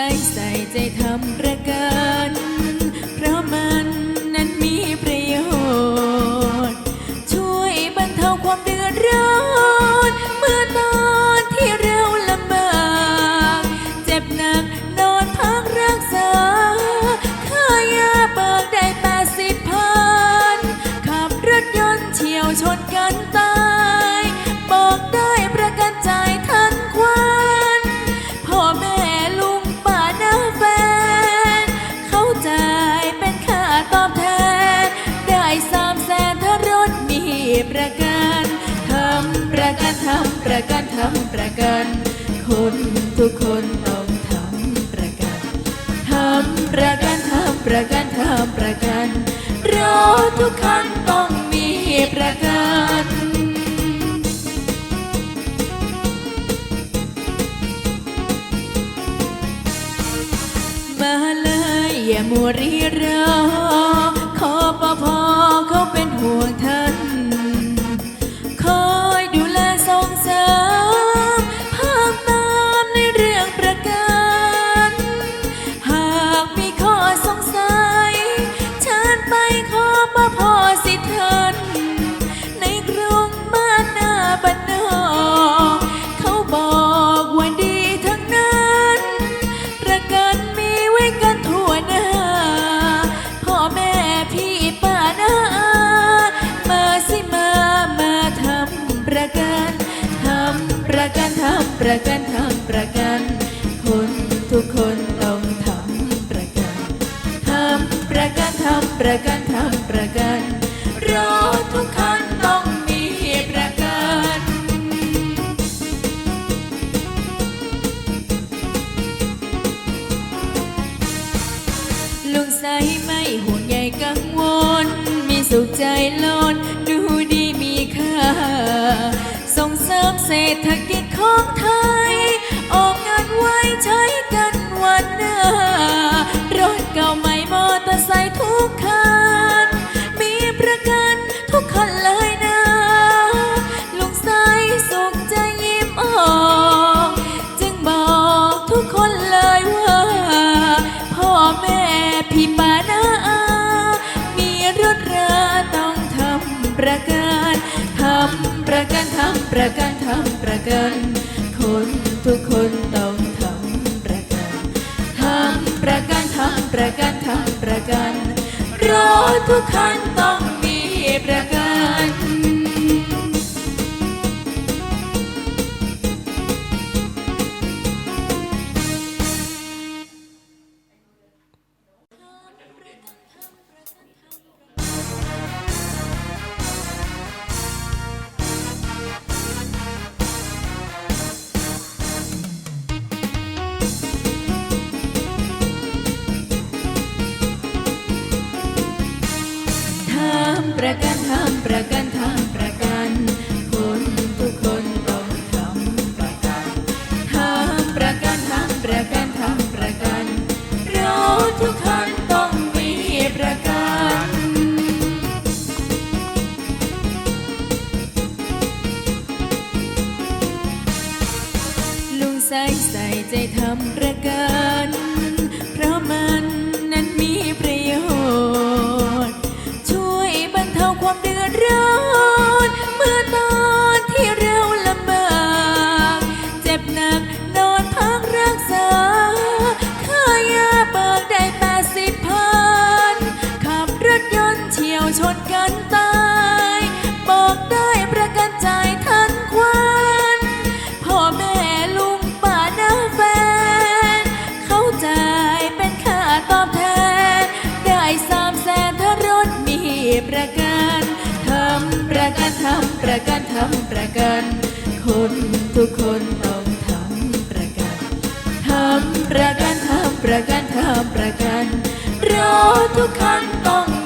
ใส่ใส่ใจทำประกัน กันทำประกันทำประกัน คนทุกคนต้องทำประกันทำประกันทำประกันทำประกันรถทุกคันต้องมีประกันมาเลยอย่ามัวรีรอขอปภเขาเป็นห่วงท่านำประกันทำประกัน คนทุกคนต้องทำประกันทำประกันทำประกันทำประกันรถทุกคันต้องมีประกัน ลุงใสไม่ห่วงใยกังวล มีสุขใจล้นดู เศรษฐกิจของไทยออกงานไว้ใช้กันวันหน้ารถเก่าใหม่มอเตอร์ไซค์ทุกคัน มีประกันทุกคันเลยนะลุงใสสุขใจยิ้มออก จึงบอกทุกคนเลยว่า พ่อแม่พี่ป้าน้าอา มีรถราต้องทำประกันทำประกัน ประกันทำประกัน คนทุกคนต้องทำประกันทำประกันทำประกันทำประกันรถทุกคันต้อง ประกันทำประกันทำประกันคนทุกคนต้องทำประกันทำประกันทำประกันทำประกันรถทุกคนต้องมีประกันลุงใส่ใส่ใจทำประกันันตายบอกได้ประกันใจ่ายทันควันพ่อแม่ลุงป้าน้าแฟน เขาจ่ายเป็นค่าตอบแทน ได้สามแสนถ้ารถมีประกันทำประกันทำประกันทำประกัน คนทุกคนต้องทำประกันทำประกันทำประกันทำประกันรถทุกคันต้องมีประกัน